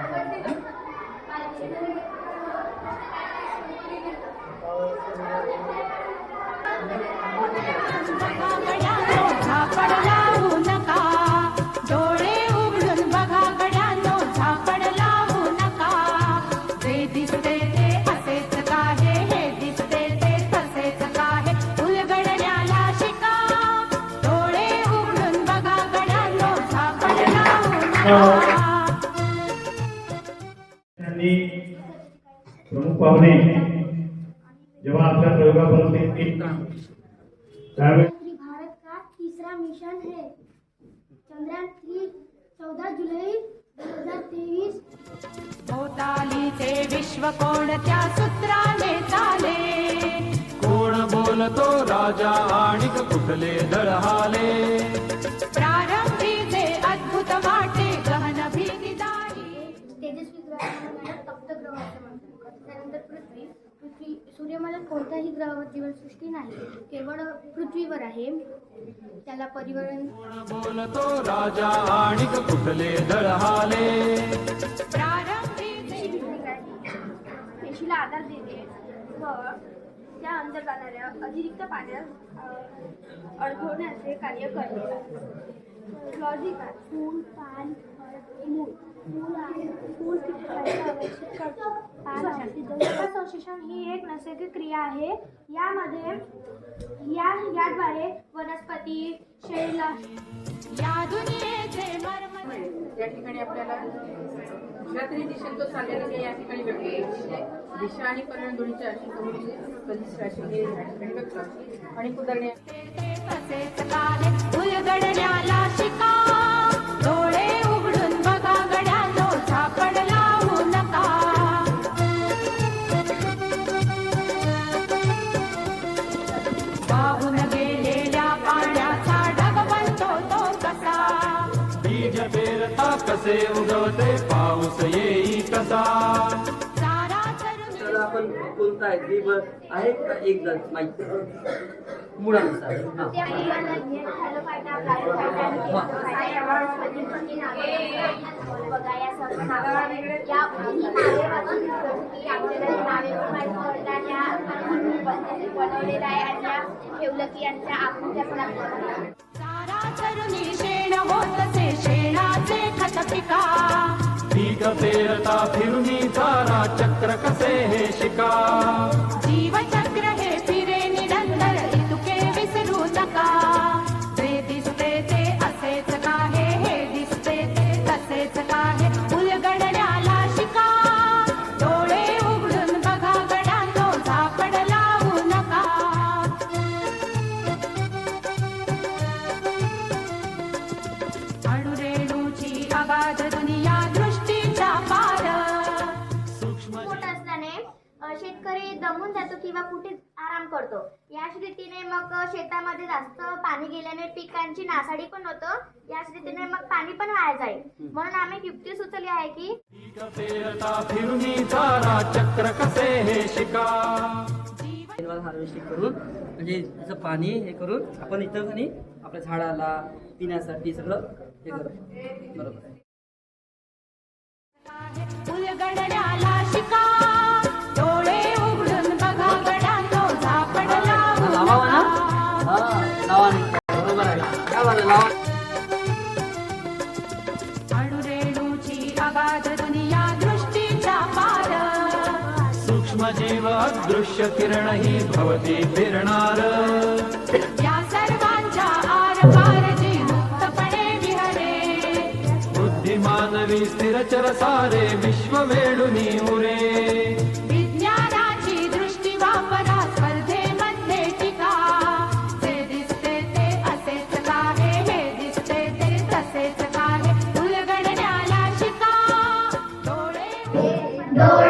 Tasty पाला गड्यानो झापड पाहुणे जेव्हा आपल्या प्रयोगाबरोबर येतील. त्यावेळेस श्री भारत का तीसरा मिशन है? चंद्रयान थ्री चौदह जुलाई दो हजार तेईस भोवतालीचे विश्व कोणत्या सूत्राने चाले? कोण बोलतो राजा आणि कुठले दळहाले? प्रारंभी जे अद्भुत वाटे गहन भीती दारी तेजस्वी मॅडम तप्त ग्रह त्यानंतर पृथ्वी. पृथ्वी सूर्यमाला कोणत्याही ग्रहावर जीवनसृष्टी नाही केवळ पृथ्वीवर आहे. त्याला परिवहन बोलतो राजा आणि कुठले दळहाले? पेशीला आधार देते व त्या अंदर जाणाऱ्या अतिरिक्त पाण्यात अडकवण्याचे कार्य करते. लॉजिक आहे. फूल पान मूळ आहे आवश्यक करतो संश्लेषण ही एक नैसर्गिक क्रिया आहे यामध्ये या याद्वारे वनस्पती शैल या दुनियेचे मर्म या ठिकाणी आपल्याला कुठल्या तरी दिशेने तो चाललेला या ठिकाणी व्यक्त. दिशा आणि परिणाम दोन्हीच्या राशी कधी कधीच राशी हे या ठिकाणी व्यक्त होते. आणि कुदरणे कसे उगवते पाऊस येई कसा? आपण कोणता आहे ते ब- आहे का? एक जण माहिती मुळानुसार हा. ठेवलं की यांच्या आकृत्या पण आपल्याला सारा पिका पेरता फिरुनी चारा चक्र कसे हे शिका. जीवचक्र हे फिरे निरंतर इतुके विसरू नका. जे दिसते ते असेच काहे हे दिसते ते तसेच काहे उलगडण्याला शेतकरी जातो किंवा कुठे आराम करतो. याच रीतीने मग शेतामध्ये जास्त पाणी गेल्याने पिकांची नासाडी पण होतं. याच रीतीने मग पाणी पण वाया जाईल. म्हणून आम्ही युक्ती सुचवली आहे की चक्र कसे हे शिका हार्वेस्टिंग करून म्हणजे त्याचं पाणी हे करून आपण इथं आणि आपल्या झाडाला पिण्यासाठी सगळं हे करू बरोबर. जीव अदृश्य किरण ही भवती फिरणार. या सर्वांच्या आरपार जी मुक्तपणे विहरे. बुद्धिमानवी स्थिरचर सारे विश्व वेडुनी उरे. विज्ञानाची दृष्टी वापरा स्पर्धेमध्ये टिका. जे दिसते ते असेच काहे हे दिसते ते तसेच काहे उलगडण्याला शिका. डोळे डोळे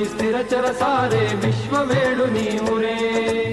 विहरे बुद्धिमानवी स्थिरचर सारे विश्व वेडुनी उरे